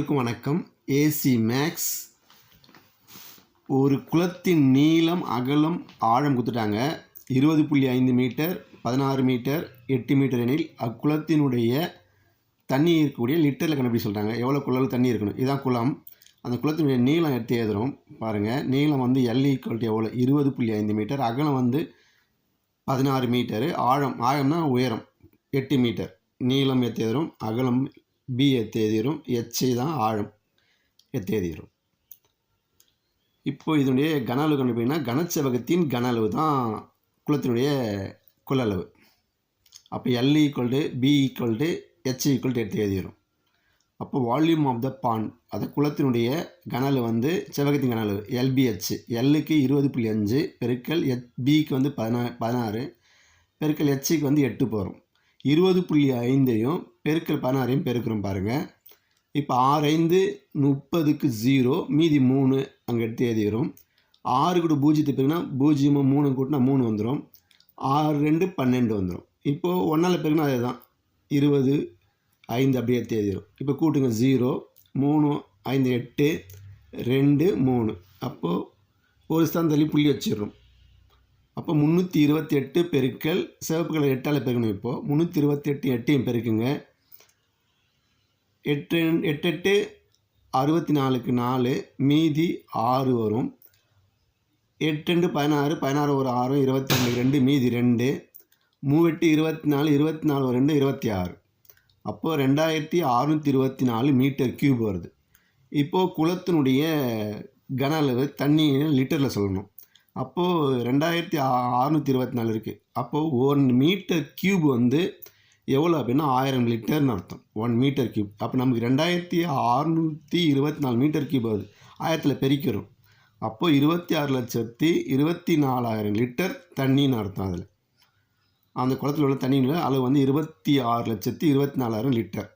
அனைவருக்கும் வணக்கம். AC maths ஒரு குளத்தின் நீளம் அகலம் ஆழம் கொடுத்துட்டாங்க. இருபது புள்ளி ஐந்து மீட்டர் பதினாறு மீட்டர் எட்டு மீட்டர் எனில் அக்குளத்தினுடைய தண்ணி இருக்கக்கூடிய லிட்டரில் கண்டுபிடி சொல்கிறாங்க எவ்வளோ குளம் தண்ணி இருக்கணும்? இதுதான் குளம். அந்த குளத்தினுடைய நீளம் எடுத்து எழுதுகிறோம் பாருங்கள் நீளம் வந்து எல் ஈக்குவல்ட்டி எவ்வளோ இருபது புள்ளி ஐந்து மீட்டர் அகலம் வந்து பதினாறு மீட்டரு ஆழம் ஆழம்னா உயரம் எட்டு மீட்டர். நீளம் எத்தேதரும் அகலம் பி எத்தேதிரும் எழுதிடும் எச்ஐ தான் ஆழம் எத்தேதிரும் எழுதிடும் இப்போ இதனுடைய கன அளவு கண்டுபிடினா கனச்செவகத்தின் கன அளவு தான் குளத்தினுடைய கொள்ளளவு அப்போ L equal to B equal to H equal to எடுத்து எழுதிடும் அப்போ வால்யூம் ஆஃப் த பாண்ட் அது குளத்தினுடைய கனலு வந்து செவகத்தின் கன எல்பிஹெச் எல்லுக்கு இருபது புள்ளி அஞ்சு பெருக்கல் எச் பிக்கு வந்து பதினா பதினாறு பெருக்கல் ஹெச்சுக்கு வந்து எட்டு போகிறோம் இருபது புள்ளி ஐந்தையும் பெருக்கல் பதினாறையும் பெருக்கிறோம் பாருங்கள் இப்போ ஆறு ஐந்து முப்பதுக்கு ஜீரோ மீதி மூணு அங்கே எடுத்து எழுதிடும் ஆறு கூட பூஜ்ஜியத்தை பெருக்கினா பூஜ்ஜியமும் மூணு கூட்டினா மூணு வந்துடும் ஆறு ரெண்டு பன்னெண்டு வந்துடும் இப்போது ஒன்றால் பெருக்கினா அதே தான் இருபது ஐந்து அப்படியே தேதிடும் இப்போ கூட்டுங்க ஜீரோ மூணு ஐந்து எட்டு ரெண்டு மூணு. அப்போது ஒரு ஸ்தான் தள்ளி புள்ளி வச்சிடுறோம். அப்போ முந்நூற்றி இருபத்தி எட்டு பெருக்கல் சிவப்பு கலர் எட்டால் பெருக்கணும் இப்போது முந்நூற்றி இருபத்தி எட்டு எட்டையும் பெருக்குங்க. எட்டு எட்டு எட்டு அறுபத்தி நாலுக்கு நாலு மீதி ஆறு வரும். எட்டு ரெண்டு பதினாறு பதினாறு ஒரு ஆறு இருபத்தி ரெண்டு ரெண்டு மீதி ரெண்டு. மூவெட்டு இருபத்தி நாலு இருபத்தி நாலு ஒரு ரெண்டு இருபத்தி ஆறு அப்போது ரெண்டாயிரத்தி அறுநூற்றி இருபத்தி நாலு மீட்டர் கியூப் வருது. இப்போது குளத்தினுடைய கன அளவு தண்ணி லிட்டரில் சொல்லணும். அப்போது ரெண்டாயிரத்தி அறநூற்றி இருபத்தி நாலு இருக்குது அப்போது ஒன் மீட்டர் கியூப் வந்து எவ்வளோ அப்படின்னா ஆயிரம் லிட்டர்னு அர்த்தம். ஒன் மீட்டர் கியூப் அப்போ நமக்கு ரெண்டாயிரத்தி அறநூற்றி இருபத்தி நாலு மீட்டர் கியூப் ஆகுது. ஆயிரத்தில் பெருக்கிறோம். அப்போது இருபத்தி ஆறு லட்சத்தி இருபத்தி நாலாயிரம் லிட்டர் தண்ணின்னு அர்த்தம் அதில். அந்த குளத்தில் உள்ள தண்ணியில் அளவு வந்து இருபத்தி ஆறு லட்சத்தி இருபத்தி நாலாயிரம் லிட்டர்.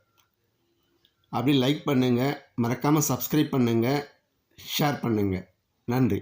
அப்படி லைக் பண்ணுங்கள் மறக்காமல் சப்ஸ்கிரைப் பண்ணுங்கள் ஷேர் பண்ணுங்கள் நன்றி.